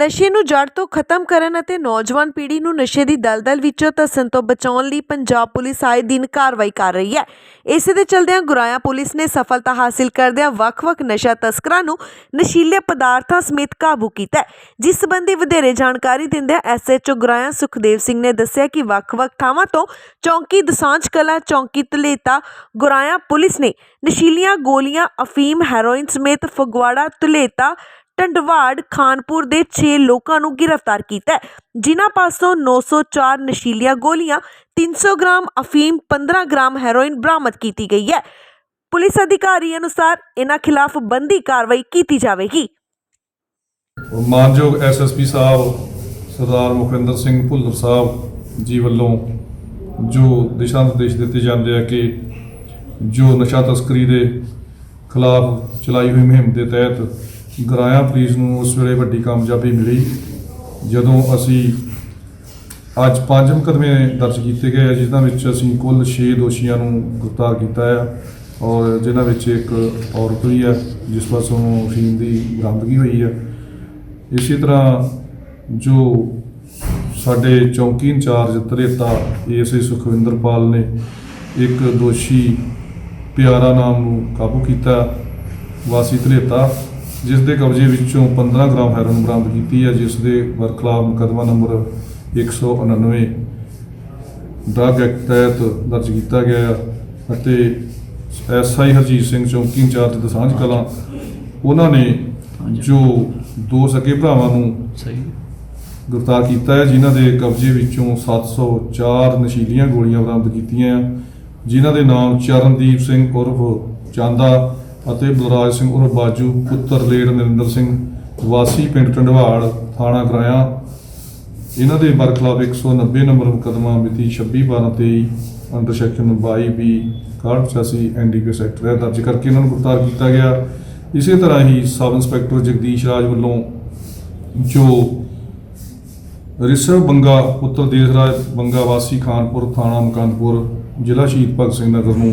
ਨਸ਼ੇ ਨੂੰ ਜੜ ਤੋਂ ਖਤਮ ਕਰਨ ਅਤੇ ਨੌਜਵਾਨ ਪੀੜ੍ਹੀ ਨੂੰ ਨਸ਼ੇ ਦੀ ਦਲਦਲ ਵਿੱਚੋਂ ਧੱਸਣ ਤੋਂ ਬਚਾਉਣ ਲਈ ਪੰਜਾਬ ਪੁਲਿਸ ਆਏ ਦਿਨ ਕਾਰਵਾਈ ਕਰ ਰਹੀ ਹੈ। ਇਸੇ ਦੇ ਚਲਦਿਆਂ ਗੁਰਾਇਆ ਪੁਲਿਸ ਨੇ ਸਫਲਤਾ ਹਾਸਿਲ ਕਰਦਿਆਂ ਵੱਖ-ਵੱਖ ਨਸ਼ਾ ਤਸਕਰਾਂ ਨੂੰ ਨਸ਼ੀਲੇ ਪਦਾਰਥਾਂ ਸਮੇਤ ਕਾਬੂ ਕੀਤਾ ਜਿਸ ਸੰਬੰਧੀ ਵਧੇਰੇ ਜਾਣਕਾਰੀ ਦਿੰਦਿਆਂ ਐਸਐਚਓ ਗੁਰਾਇਆ ਸੁਖਦੇਵ ਸਿੰਘ ਨੇ ਦੱਸਿਆ ਕਿ ਵੱਖ-ਵੱਖ ਥਾਵਾਂ ਤੋਂ ਚੌਂਕੀ ਦਸਾਂਝ ਕਲਾ, ਚੌਂਕੀ ਧਲੇਤਾ ਗੁਰਾਇਆ ਪੁਲਿਸ ਨੇ ਨਸ਼ੀਲੀਆਂ ਗੋਲੀਆਂ, ਅਫੀਮ ਹੈਰੋਇਨ ਸਮੇਤ ਫਗਵਾੜਾ, ਧਲੇਤਾ ਟੰਡਵਾੜ ਖਾਨਪੁਰ ਦੇ 6 ਲੋਕਾਂ ਨੂੰ ਗ੍ਰਿਫਤਾਰ ਕੀਤਾ ਜਿਨ੍ਹਾਂ ਪਾਸੋਂ 904 ਨਸ਼ੀਲੀਆਂ ਗੋਲੀਆਂ 300 ਗ੍ਰਾਮ ਅਫੀਮ 15 ਗ੍ਰਾਮ ਹੈਰੋਇਨ ਬਰਾਮਦ ਕੀਤੀ ਗਈ ਹੈ। ਪੁਲਿਸ ਅਧਿਕਾਰੀ ਅਨੁਸਾਰ ਇਹਨਾਂ ਖਿਲਾਫ ਬੰਦੀ ਕਾਰਵਾਈ ਕੀਤੀ ਜਾਵੇਗੀ। ਮਾਨਯੋਗ ਐਸਐਸਪੀ ਸਾਹਿਬ, ਸਰਦਾਰ ਮੁਖਵਿੰਦਰ ਸਿੰਘ ਭੁੱਲਰ ਸਾਹਿਬ ਜੀ ਵੱਲੋਂ ਜੋ ਦਿਸ਼ਾ ਨਿਰਦੇਸ਼ ਦਿੱਤੇ ਜਾਂਦੇ ਆ ਕਿ ਜੋ ਨਸ਼ਾ ਤਸਕਰੀ ਦੇ ਖਿਲਾਫ ਚਲਾਈ ਹੋਈ ਮੁਹਿੰਮ ਦੇ ਤਹਿਤ ਗਰਾਇਆ ਪੁਲਿਸ ਨੂੰ ਉਸ ਵੇਲੇ ਵੱਡੀ ਕਾਮਯਾਬੀ ਮਿਲੀ, ਜਦੋਂ ਅਸੀਂ ਅੱਜ ਪੰਜ ਮੁਕੱਦਮੇ ਦਰਜ ਕੀਤੇ ਗਏ ਆ, ਜਿਨ੍ਹਾਂ ਵਿੱਚ ਅਸੀਂ ਕੁੱਲ 6 ਦੋਸ਼ੀਆਂ ਨੂੰ ਗ੍ਰਿਫਤਾਰ ਕੀਤਾ ਆ ਔਰ ਜਿਨ੍ਹਾਂ ਵਿੱਚ ਇੱਕ ਔਰਤ ਵੀ ਹੈ ਜਿਸ ਪਾਸੋਂ ਫੀਮ ਦੀ ਬਰਾਮਦਗੀ ਹੋਈ ਹੈ ਇਸੇ ਤਰ੍ਹਾਂ ਜੋ ਸਾਡੇ ਚੌਂਕੀ ਇੰਚਾਰਜ ਧਰੇਤਾ ਏਐਸਏ ਸੁਖਵਿੰਦਰਪਾਲ ਨੇ ਇੱਕ ਦੋਸ਼ੀ ਪਿਆਰਾ ਨਾਮ ਨੂੰ ਕਾਬੂ ਕੀਤਾ, ਵਾਸੀ ਧਰੇਤਾ ਜਿਸ ਦੇ ਕਬਜ਼ੇ ਵਿੱਚੋਂ 15 ਗ੍ਰਾਮ ਹੈਰੋਇਨ ਬਰਾਮਦ ਕੀਤੀ ਹੈ ਜਿਸ ਦੇ ਵਰਖਲਾਫ ਮੁਕੱਦਮਾ ਨੰਬਰ 199 ਡਰੱਗ ਐਕਟ ਤਹਿਤ ਦਰਜ ਕੀਤਾ ਗਿਆ ਹੈ ਅਤੇ ਐਸਆਈ ਹਰਜੀਤ ਸਿੰਘ ਚੌਂਕੀ ਇੰਚਾਰਜ ਦਸਾਂਝ ਕਲਾਂ ਉਹਨਾਂ ਨੇ ਜੋ ਦੋ ਸਕੇ ਭਰਾਵਾਂ ਨੂੰ ਸਹੀ। ਗ੍ਰਿਫਤਾਰ ਕੀਤਾ ਹੈ ਜਿਨ੍ਹਾਂ ਦੇ ਕਬਜ਼ੇ ਵਿੱਚੋਂ 704 ਨਸ਼ੀਲੀਆਂ ਗੋਲੀਆਂ ਬਰਾਮਦ ਕੀਤੀਆਂ ਜਿਨ੍ਹਾਂ ਦੇ ਨਾਮ ਚਰਨਦੀਪ ਸਿੰਘ ਉਰਫ ਚਾਂਦਾ ਅਤੇ ਬਲਰਾਜ ਸਿੰਘ ਉਰ ਬਾਜੂ, ਪੁੱਤਰ ਲੇਡ ਨਰਿੰਦਰ ਸਿੰਘ, ਵਾਸੀ ਪਿੰਡ ਟੰਡਵਾੜ ਥਾਣਾ ਗਰਾਇਆ। ਇਹਨਾਂ ਦੇ ਬਰਖਲਾਫ 190 ਨੰਬਰ ਮੁਕੱਦਮਾ ਮਿਤੀ 26/12/23 under section 22 B 6186 NDPS act ਤਹਿਤ ਦਰਜ ਕਰਕੇ ਇਹਨਾਂ ਨੂੰ ਗ੍ਰਿਫਤਾਰ ਕੀਤਾ ਗਿਆ। ਇਸੇ ਤਰ੍ਹਾਂ ਹੀ ਸਬ ਇੰਸਪੈਕਟਰ ਜਗਦੀਸ਼ ਰਾਜ ਵੱਲੋਂ ਜੋ ਰਿਸ਼ਵ ਬੰਗਾ, ਪੁੱਤਰ ਦੇਸਰਾਜ ਬੰਗਾ, ਵਾਸੀ ਖਾਨਪੁਰ, ਥਾਣਾ ਮਕੰਦਪੁਰ, ਜ਼ਿਲ੍ਹਾ ਸ਼ਹੀਦ ਭਗਤ ਸਿੰਘ ਨਗਰ ਨੂੰ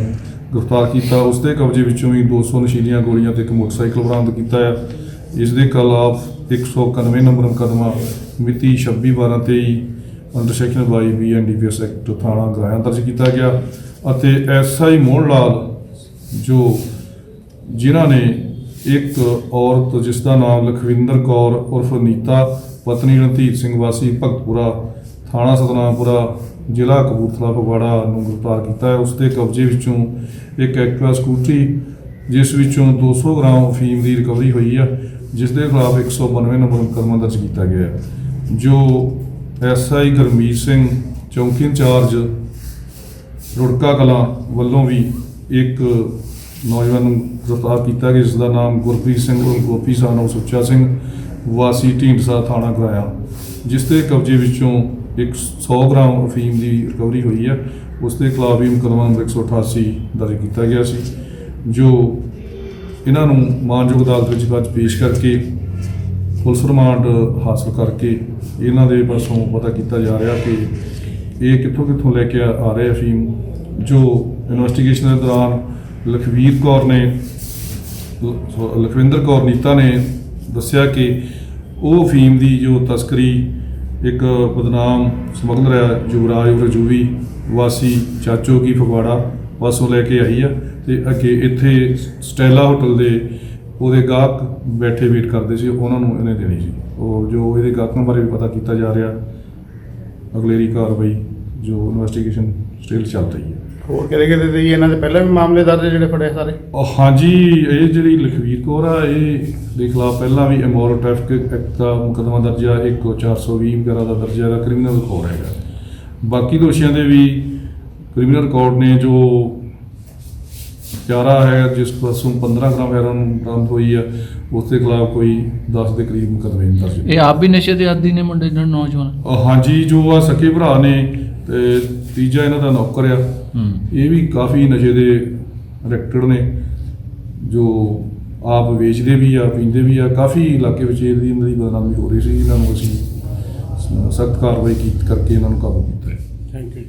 ਗ੍ਰਿਫਤਾਰ ਕੀਤਾ ਉਸ ਦੇ ਕਬਜ਼ੇ ਵਿੱਚੋਂ ਵੀ 200 ਨਸ਼ੀਲੀਆਂ ਗੋਲੀਆਂ ਤੇ ਇੱਕ ਮੋਟਰਸਾਈਕਲ ਬਰਾਮਦ ਕੀਤਾ ਹੈ ਇਸ ਦੇ ਖਿਲਾਫ 191 ਨੰਬਰ ਮੁਕੱਦਮਾ ਮਿਤੀ 26/12/23 under section 22 B NDPS act ਥਾਣਾ ਗ੍ਰਾਇਆ ਦਰਜ ਕੀਤਾ ਗਿਆ ਅਤੇ ਐਸਆਈ ਮੋਹਨ ਲਾਲ, ਜੋ ਜਿਨ੍ਹਾਂ ਨੇ ਇੱਕ ਔਰਤ ਜਿਸ ਦਾ ਨਾਮ ਲਖਵਿੰਦਰ ਕੌਰ ਉਰਫ ਨੀਤਾ, ਪਤਨੀ ਰਣਧੀਰ ਸਿੰਘ ਵਾਸੀ ਭਗਤਪੁਰਾ ਥਾਣਾ ਸਤਨਾਮਪੁਰਾ ਜ਼ਿਲ੍ਹਾ ਕਪੂਰਥਲਾ ਫਗਵਾੜਾ ਨੂੰ ਗ੍ਰਿਫਤਾਰ ਕੀਤਾ ਹੈ। ਉਸ ਦੇ ਕਬਜ਼ੇ ਵਿੱਚੋਂ ਇੱਕ ਐਕਟਿਵਾ ਸਕੂਟਰੀ, ਜਿਸ ਵਿੱਚੋਂ 200 ਗ੍ਰਾਮ ਫੀਮ ਦੀ ਰਿਕਵਰੀ ਹੋਈ ਹੈ, ਜਿਸ ਦੇ ਖਿਲਾਫ 192 ਨੰਬਰ ਮੁਕੱਦਮਾ ਦਰਜ ਕੀਤਾ ਗਿਆ ਹੈ, ਜੋ ਐਸਆਈ ਗਰਮੀਤ ਸਿੰਘ ਚੌਂਕੀ ਇੰਚਾਰਜ ਰੁੜਕਾ ਕਲਾਂ ਵੱਲੋਂ ਵੀ ਇੱਕ ਨੌਜਵਾਨ ਨੂੰ ਗ੍ਰਿਫਤਾਰ ਕੀਤਾ ਗਿਆ, ਜਿਸ ਦਾ ਨਾਮ ਗੁਰਪ੍ਰੀਤ ਸਿੰਘ ਉਰਫ ਗੋਪੀ ਸਾਨੋ ਸੁੱਚਾ ਸਿੰਘ ਵਾਸੀ ਢੀਂਡਸਾ ਥਾਣਾ ਕਰਾਇਆ ਜਿਸ ਦੇ ਕਬਜ਼ੇ ਵਿੱਚੋਂ 100 ਗ੍ਰਾਮ ਅਫੀਮ ਦੀ ਰਿਕਵਰੀ ਹੋਈ ਹੈ। ਉਸ ਦੇ ਖਿਲਾਫ ਵੀ ਮੁਕੱਦਮਾ ਨੰਬਰ 188 ਦਰਜ ਕੀਤਾ ਗਿਆ ਸੀ, ਜੋ ਇਹਨਾਂ ਨੂੰ ਮਾਨਯੋਗ ਅਦਾਲਤ ਵਿੱਚ ਅੱਜ ਪੇਸ਼ ਕਰਕੇ, ਪੁਲਿਸ ਰਿਮਾਂਡ ਹਾਸਲ ਕਰਕੇ ਇਹਨਾਂ ਦੇ ਪਾਸੋਂ ਪਤਾ ਕੀਤਾ ਜਾ ਰਿਹਾ ਕਿ ਇਹ ਕਿੱਥੋਂ ਕਿੱਥੋਂ ਲੈ ਕੇ ਆ ਰਹੇ ਅਫੀਮ, ਜੋ ਇਨਵੈਸਟੀਗੇਸ਼ਨ ਦੇ ਦੌਰਾਨ ਲਖਵੀਰ ਕੌਰ ਨੇ, ਲਖਵਿੰਦਰ ਕੌਰ ਨੀਤਾ ਨੇ ਦੱਸਿਆ ਕਿ ਉਹ ਅਫੀਮ ਦੀ ਜੋ ਤਸਕਰੀ ਇੱਕ ਬਦਨਾਮ ਸਮਗਲਰ ਹੈ ਯੁਵਰਾਜ ਉਰਫ ਜੂਵੀ ਵਾਸੀ ਚਾਚੋ ਕੀ ਫਗਵਾੜਾ ਪਾਸੋਂ ਲੈ ਕੇ ਆਈ ਆ ਤੇ ਅੱਗੇ ਇੱਥੇ ਸਟੈਲਾ ਹੋਟਲ ਦੇ ਉਹਦੇ ਗਾਹਕ ਬੈਠੇ ਵੇਟ ਕਰਦੇ ਸੀ, ਉਹਨਾਂ ਨੂੰ ਇਹਨੇ ਦੇਣੀ ਸੀ। ਉਹ ਜੋ ਇਹਦੇ ਗਾਹਕਾਂ ਬਾਰੇ ਵੀ ਪਤਾ ਕੀਤਾ ਜਾ ਰਿਹਾ, ਅਗਲੇਰੀ ਕਾਰਵਾਈ ਜੋ ਇਨਵੈਸਟੀਗੇਸ਼ਨ ਸਟਿਲ ਚੱਲ ਰਹੀ ਹੈ। ਹੋਰ ਕਿਹੜੇ ਕਿਹੜੇ ਦੇ ਜੀ? ਇਹਨਾਂ ਦੇ ਪਹਿਲਾਂ ਵੀ ਮਾਮਲੇ ਦਰਜ ਜਿਹੜੇ ਫੜੇ ਸਾਰੇ? ਉਹ ਹਾਂਜੀ ਇਹ ਜਿਹੜੀ ਲਖਵੀਰ ਕੌਰ ਆ ਇਹ ਦੇ ਖਿਲਾਫ ਪਹਿਲਾਂ ਵੀ ਇਮੋਰਲ ਟ੍ਰੈਫਿਕ ਐਕਟ ਦਾ ਮੁਕੱਦਮਾ ਦਰਜ ਆ ਇੱਕ 420 ਵਗੈਰਾ ਦਾ ਦਰਜਾ ਦਾ ਕ੍ਰਿਮੀਨਲ ਰਿਕਾਰਡ ਹੈਗਾ। ਬਾਕੀ ਦੋਸ਼ੀਆਂ ਦੇ ਵੀ ਕ੍ਰਿਮੀਨਲ ਰਿਕਾਰਡ ਨੇ ਜੋ ਪਿਆਰਾ ਹੈ ਜਿਸ ਪਾਸੋਂ 15 ਗ੍ਰਾਮ ਹੈਰੋਇਨ ਬਰਾਮਦ ਹੋਈ ਆ ਉਸ ਦੇ ਖਿਲਾਫ ਕੋਈ 10 ਦੇ ਕਰੀਬ ਮੁਕੱਦਮੇ ਦਰਜ ਇਹ ਆਪ ਵੀ ਨਸ਼ੇ ਦੇ ਆਦੀ ਨੇ ਮੁੰਡੇ ਜਿਹੜੇ ਨੌਜਵਾਨ? ਹਾਂਜੀ ਜੋ ਆ ਸਕੇ ਭਰਾ ਨੇ ਤੇ ਤੀਜਾ ਇਹਨਾਂ ਦਾ ਨੌਕਰ ਆ। ਇਹ ਵੀ ਕਾਫੀ ਨਸ਼ੇ ਦੇ ਐਡਿਕਟਡ ਨੇ, ਜੋ ਆਪ ਵੇਚਦੇ ਵੀ ਆ, ਪੀਂਦੇ ਵੀ ਆ। ਕਾਫੀ ਇਲਾਕੇ ਵਿੱਚ ਇਹਦੀ ਇਹਨਾਂ ਦੀ ਬਦਨਾਮੀ ਹੋ ਰਹੀ ਸੀ, ਇਹਨਾਂ ਨੂੰ ਅਸੀਂ ਸਖਤ ਕਾਰਵਾਈ ਕੀ, ਕਰਕੇ ਇਹਨਾਂ ਨੂੰ ਕਾਬੂ ਕੀਤਾ ਹੈ। Thank you